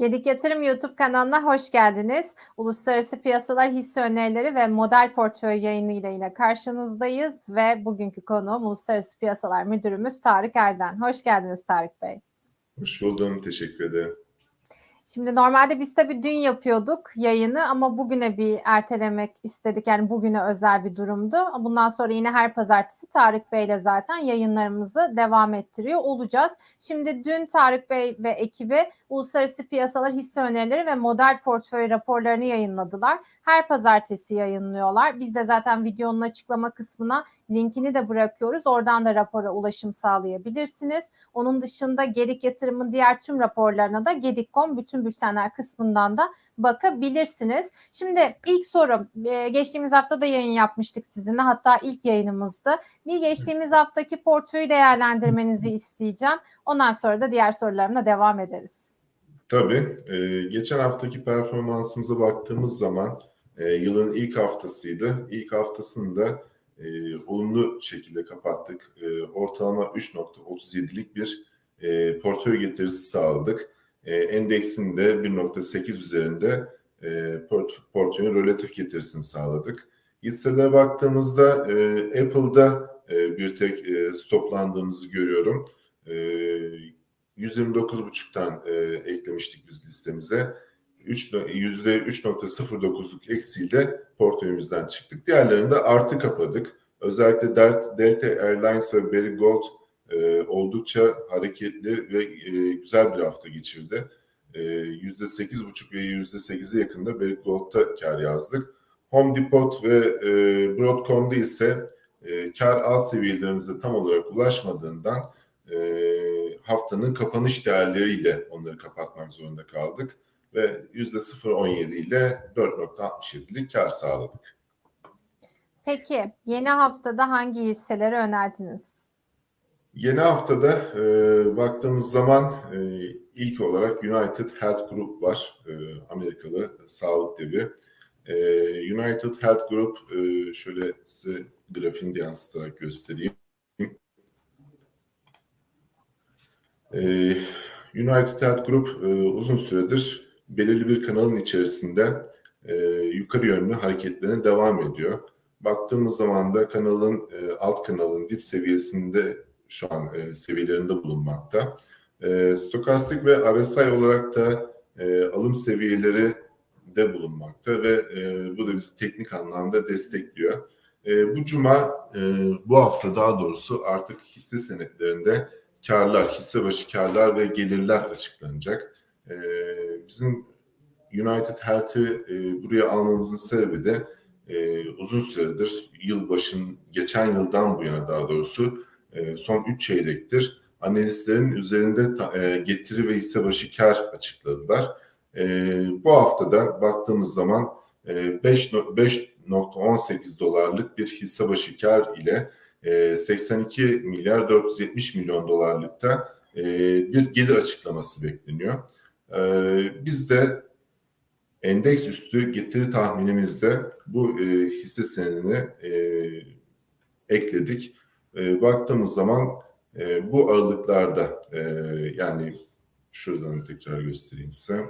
Gedik Yatırım YouTube kanalına hoş geldiniz. Uluslararası Piyasalar Hisse Önerileri ve Model Portföy yayını ile yine karşınızdayız ve bugünkü konuğum Uluslararası Piyasalar Müdürümüz Tarık Erden. Hoş geldiniz Tarık Bey. Hoş buldum, teşekkür ederim. Şimdi normalde biz tabii dün yapıyorduk yayını ama bugüne bir ertelemek istedik. Yani bugüne özel bir durumdu. Bundan sonra yine her pazartesi Tarık Bey ile zaten yayınlarımızı devam ettiriyor olacağız. Şimdi dün Tarık Bey ve ekibi uluslararası piyasalar hisse önerileri ve model portföy raporlarını yayınladılar. Her pazartesi yayınlıyorlar. Biz de zaten videonun açıklama kısmına linkini de bırakıyoruz. Oradan da rapora ulaşım sağlayabilirsiniz. Onun dışında Gedik Yatırım'ın diğer tüm raporlarına da Gedik.com bütün bültenler kısmından da bakabilirsiniz. Şimdi ilk sorum e, geçtiğimiz hafta da yayın yapmıştık sizinle hatta ilk yayınımızdı. Bir geçtiğimiz haftaki portföyü değerlendirmenizi isteyeceğim. Ondan sonra da diğer sorularımla devam ederiz. Tabii. E, geçen haftaki performansımıza baktığımız zaman e, yılın ilk haftasıydı. İlk haftasında e, olumlu şekilde kapattık. E, ortalama 3.37'lik bir e, portföy getirisi sağladık. E, endeksin de 1.8 üzerinde e, port, portföyün relatif getirisini sağladık. Hisselere baktığımızda e, Apple'da e, bir tek e, stoplandığımızı görüyorum. E, 129.5'tan e, eklemiştik biz listemize. 3, %3.09'luk eksiyle portföyümüzden çıktık. Diğerlerinde artı kapadık. Özellikle Delta Airlines ve Berry Gold e, oldukça hareketli ve e, güzel bir hafta geçirdi. E, %8.5 ve %8'e yakında Berry Gold'da kar yazdık. Home Depot ve e, Broadcom'da ise e, kar alt seviyelerimize tam olarak ulaşmadığından e, haftanın kapanış değerleriyle onları kapatmak zorunda kaldık ve %0.17 ile 4.67'lik kar sağladık. Peki yeni haftada hangi hisseleri önerdiniz? Yeni haftada e, baktığımız zaman e, ilk olarak United Health Group var. E, Amerikalı sağlık devi. E, United Health Group e, şöyle size grafiğini yansıtarak göstereyim. E, United Health Group e, uzun süredir belirli bir kanalın içerisinde e, yukarı yönlü hareketlerine devam ediyor. Baktığımız zaman da kanalın e, alt kanalın dip seviyesinde şu an e, seviyelerinde bulunmakta. E, stokastik ve RSI olarak da e, alım seviyeleri de bulunmakta ve e, bu da bizi teknik anlamda destekliyor. E, bu cuma, e, bu hafta daha doğrusu artık hisse senetlerinde karlar, hisse başı karlar ve gelirler açıklanacak. E, bizim United Health'ı e, buraya almamızın sebebi de e, uzun süredir yılbaşın geçen yıldan bu yana daha doğrusu e, son 3 çeyrektir analistlerin üzerinde e, getiri ve hisse başı kar açıkladılar. E, bu haftada baktığımız zaman e, 5.18 dolarlık bir hisse başı kar ile e, 82 milyar 470 milyon dolarlıkta e, bir gelir açıklaması bekleniyor. E, biz de endeks üstü getiri tahminimizde bu e, hisse senedini e, ekledik. E, baktığımız zaman e, bu aralıklarda e, yani şuradan tekrar göstereyim size.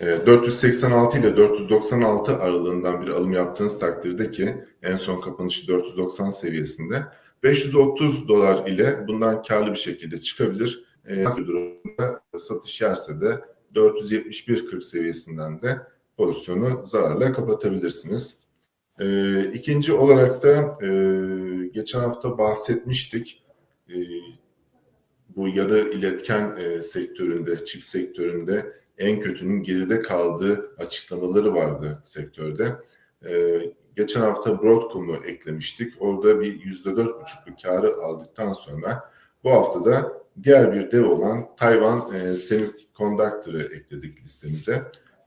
E, 486 ile 496 aralığından bir alım yaptığınız takdirde ki en son kapanışı 490 seviyesinde 530 dolar ile bundan karlı bir şekilde çıkabilir. E, durumda satış yerse de 471.40 seviyesinden de pozisyonu zararla kapatabilirsiniz. E, ikinci olarak da e, geçen hafta bahsetmiştik. E, bu yarı iletken e, sektöründe, çip sektöründe en kötünün geride kaldığı açıklamaları vardı sektörde. E, geçen hafta Broadcom'u eklemiştik. Orada bir yüzde dört buçukluk karı aldıktan sonra bu hafta da diğer bir dev olan Tayvan e, Semiconductor'ı ekledik listemize.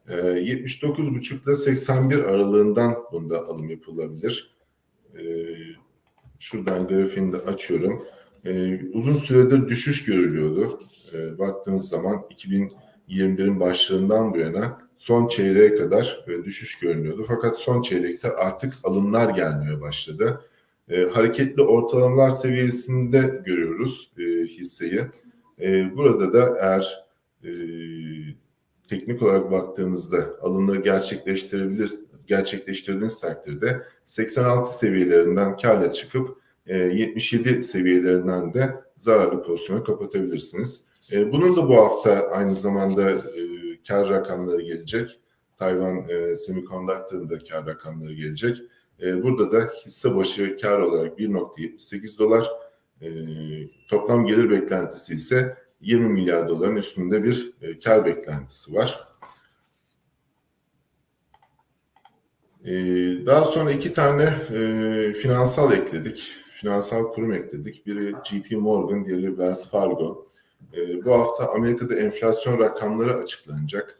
E, 79,5 ile 81 aralığından bunda alım yapılabilir. E, şuradan grafiğini de açıyorum. E, uzun süredir düşüş görülüyordu. E, baktığınız zaman 2021'in başlarından bu yana son çeyreğe kadar e, düşüş görünüyordu. Fakat son çeyrekte artık alımlar gelmeye başladı. Hareketli ortalamalar seviyesinde görüyoruz e, hisseyi. Burada da eğer e, teknik olarak baktığımızda alımları gerçekleştirebilir gerçekleştirdiğiniz takdirde 86 seviyelerinden karla çıkıp e, 77 seviyelerinden de zararlı pozisyonu kapatabilirsiniz. E, bunun da bu hafta aynı zamanda e, kar rakamları gelecek. Tayvan e, Semiconductor'ın da kar rakamları gelecek. E, burada da hisse başı kar olarak 1.78 dolar, e, toplam gelir beklentisi ise 20 milyar doların üstünde bir e, kar beklentisi var. E, daha sonra iki tane e, finansal ekledik. Finansal kurum ekledik. Biri JP Morgan, diğeri Wells Fargo. E, bu hafta Amerika'da enflasyon rakamları açıklanacak.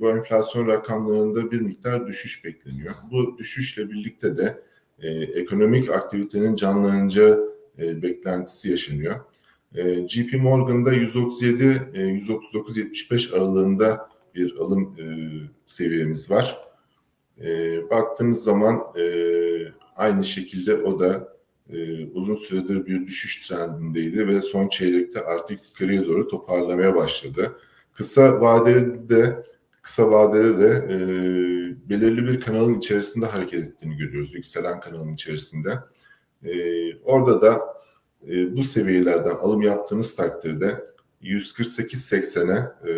Bu enflasyon rakamlarında bir miktar düşüş bekleniyor. Bu düşüşle birlikte de ekonomik aktivitenin canlanacağı beklentisi yaşanıyor. E, JP Morgan'da 137 e, 139.75 aralığında bir alım e, seviyemiz var. E, baktığınız zaman e, aynı şekilde o da e, uzun süredir bir düşüş trendindeydi ve son çeyrekte artık yukarıya doğru toparlamaya başladı. Kısa vadeli de kısa vadede de e, belirli bir kanalın içerisinde hareket ettiğini görüyoruz. Yükselen kanalın içerisinde. E, orada da e, bu seviyelerden alım yaptığınız takdirde 148.80'e e,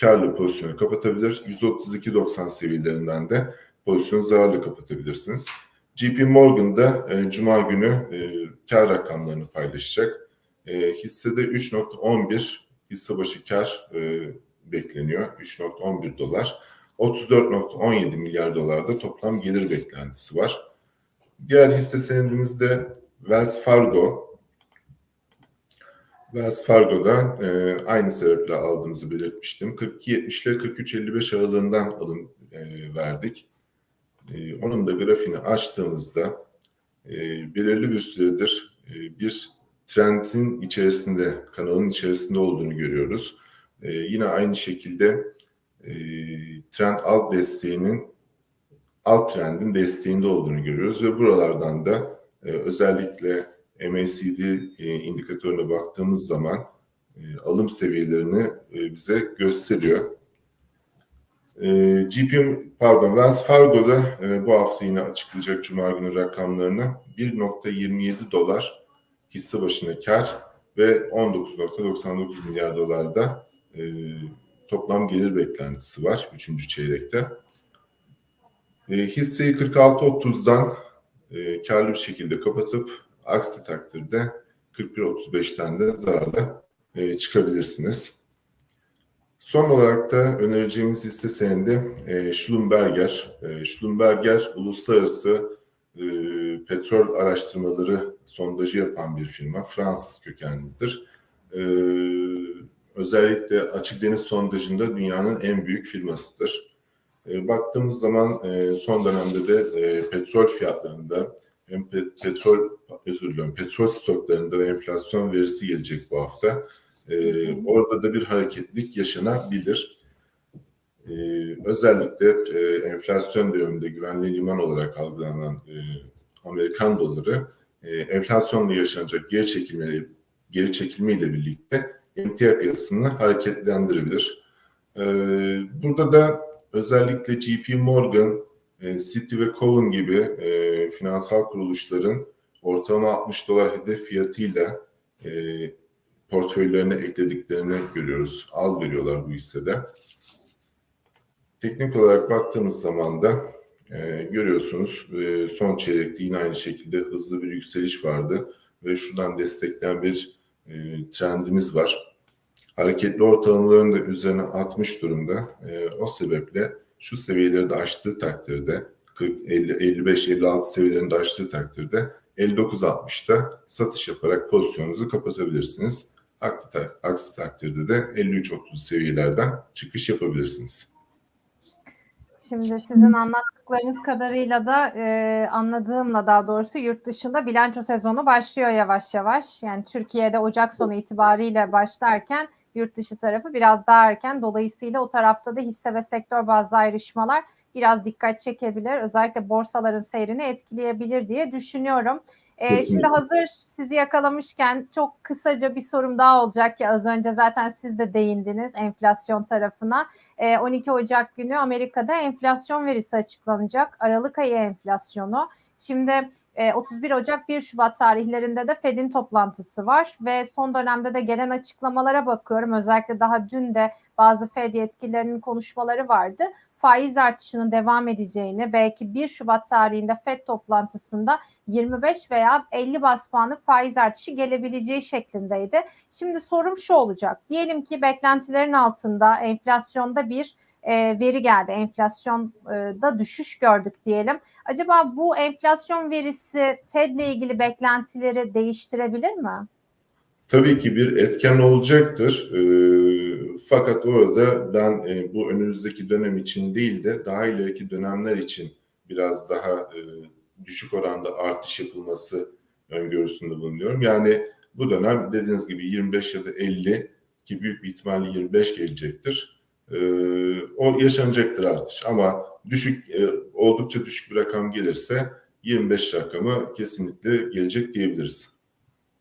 karlı pozisyonu kapatabilir. 132.90 seviyelerinden de pozisyonu zararlı kapatabilirsiniz. JP Morgan'da e, Cuma günü e, kar rakamlarını paylaşacak. E, hissede 3.11 hisse başı kar e, bekleniyor. 3.11 dolar. 34.17 milyar dolarda toplam gelir beklentisi var. Diğer hisse senedimizde Wells Fargo. Wells Fargo'da e, aynı sebeple aldığımızı belirtmiştim. 42.70 ile 43.55 aralığından alım e, verdik. E, onun da grafiğini açtığımızda e, belirli bir süredir e, bir trendin içerisinde, kanalın içerisinde olduğunu görüyoruz. E, yine aynı şekilde e, trend alt desteğinin alt trendin desteğinde olduğunu görüyoruz ve buralardan da e, özellikle MACD e, indikatörüne baktığımız zaman e, alım seviyelerini e, bize gösteriyor. E, GP pardon Wells Fargo'da e, bu hafta yine açıklayacak Cuma günü rakamlarını 1.27 dolar hisse başına kar ve 19.99 milyar dolarda e, toplam gelir beklentisi var 3. çeyrekte. E, hisseyi 46.30'dan e, karlı bir şekilde kapatıp aksi takdirde 41.35'ten de zararla e, çıkabilirsiniz. Son olarak da önereceğimiz hisse senedi e, Schlumberger. E, Schlumberger uluslararası e, petrol araştırmaları sondajı yapan bir firma. Fransız kökenlidir. E, özellikle açık deniz sondajında dünyanın en büyük firmasıdır. E, baktığımız zaman e, son dönemde de e, petrol fiyatlarında hem pet, petrol özür diliyorum petrol stoklarında da enflasyon verisi gelecek bu hafta. E, orada da bir hareketlik yaşanabilir. E, özellikle e, enflasyon döneminde güvenli liman olarak algılanan e, Amerikan doları e, enflasyonla yaşanacak geri çekilme geri çekilme ile birlikte emtia piyasasını hareketlendirebilir. E, burada da özellikle JP Morgan, e, Citi ve Cowen gibi e, finansal kuruluşların ortalama 60 dolar hedef fiyatıyla e, portföylerine eklediklerini görüyoruz. Al veriyorlar bu hissede. Teknik olarak baktığımız zaman da e, görüyorsunuz son çeyrekte yine aynı şekilde hızlı bir yükseliş vardı ve şuradan destekleyen bir trendimiz var. Hareketli ortalamaların da üzerine 60 durumda. E, o sebeple şu seviyeleri de aştığı takdirde 40, 50, 55, 56 seviyelerini de aştığı takdirde 59.60'da satış yaparak pozisyonunuzu kapatabilirsiniz. Aksi takdirde de 53.30 seviyelerden çıkış yapabilirsiniz. Şimdi sizin anlattıklarınız kadarıyla da e, anladığımla daha doğrusu yurt dışında bilanço sezonu başlıyor yavaş yavaş. Yani Türkiye'de Ocak sonu itibariyle başlarken yurt dışı tarafı biraz daha erken. Dolayısıyla o tarafta da hisse ve sektör bazlı ayrışmalar biraz dikkat çekebilir. Özellikle borsaların seyrini etkileyebilir diye düşünüyorum. Ee, şimdi hazır sizi yakalamışken çok kısaca bir sorum daha olacak ki az önce zaten siz de değindiniz enflasyon tarafına. Ee, 12 Ocak günü Amerika'da enflasyon verisi açıklanacak. Aralık ayı enflasyonu. Şimdi e, 31 Ocak 1 Şubat tarihlerinde de Fed'in toplantısı var ve son dönemde de gelen açıklamalara bakıyorum. Özellikle daha dün de bazı Fed yetkililerinin konuşmaları vardı. Faiz artışının devam edeceğini, belki 1 Şubat tarihinde Fed toplantısında 25 veya 50 bas puanlık faiz artışı gelebileceği şeklindeydi. Şimdi sorum şu olacak. Diyelim ki beklentilerin altında enflasyonda bir e, veri geldi. Enflasyonda düşüş gördük diyelim. Acaba bu enflasyon verisi Fed'le ilgili beklentileri değiştirebilir mi? Tabii ki bir etken olacaktır. Ee, fakat orada ben e, bu önümüzdeki dönem için değil de daha ileriki dönemler için biraz daha e, düşük oranda artış yapılması öngörüsünde bulunuyorum. Yani bu dönem dediğiniz gibi 25 ya da 50 ki büyük bir ihtimalle 25 gelecektir. Ee, o yaşanacaktır artış ama düşük e, oldukça düşük bir rakam gelirse 25 rakamı kesinlikle gelecek diyebiliriz.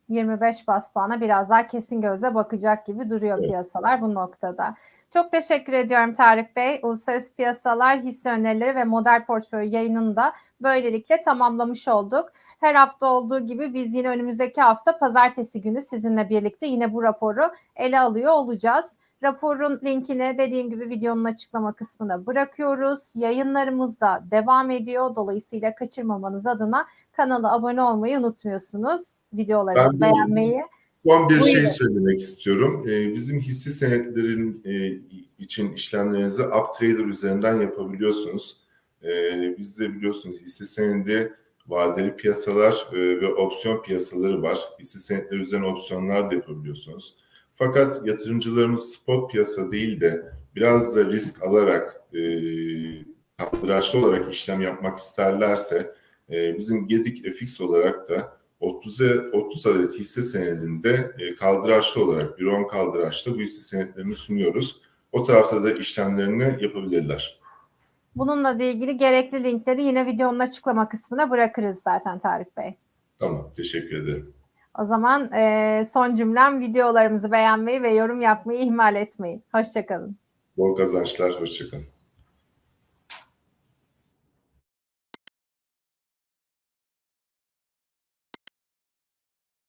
25 bas puana biraz daha kesin gözle bakacak gibi duruyor Evet. piyasalar bu noktada. Çok teşekkür ediyorum Tarık Bey. Uluslararası Piyasalar Hisse Önerileri ve Model Portföy yayınını da böylelikle tamamlamış olduk. Her hafta olduğu gibi biz yine önümüzdeki hafta pazartesi günü sizinle birlikte yine bu raporu ele alıyor olacağız. Raporun linkini dediğim gibi videonun açıklama kısmına bırakıyoruz. Yayınlarımız da devam ediyor. Dolayısıyla kaçırmamanız adına kanala abone olmayı unutmuyorsunuz. Videolarımızı Ben de- beğenmeyi. Son bir şey söylemek istiyorum. Ee, bizim hisse senetlerin e, için işlemlerinizi UpTrader üzerinden yapabiliyorsunuz. Ee, bizde biliyorsunuz hisse senedi, vadeli piyasalar e, ve opsiyon piyasaları var. Hisse senetleri üzerine opsiyonlar da yapabiliyorsunuz. Fakat yatırımcılarımız spot piyasa değil de biraz da risk alarak e, kaldıraçlı olarak işlem yapmak isterlerse e, bizim Gedik FX olarak da 30, 30 adet hisse senedinde e, kaldıraçlı olarak, bir on kaldıraçlı bu hisse senetlerini sunuyoruz. O tarafta da işlemlerini yapabilirler. Bununla da ilgili gerekli linkleri yine videonun açıklama kısmına bırakırız zaten Tarık Bey. Tamam, teşekkür ederim. O zaman e, son cümlem videolarımızı beğenmeyi ve yorum yapmayı ihmal etmeyin. Hoşçakalın. Bol kazançlar, hoşçakalın.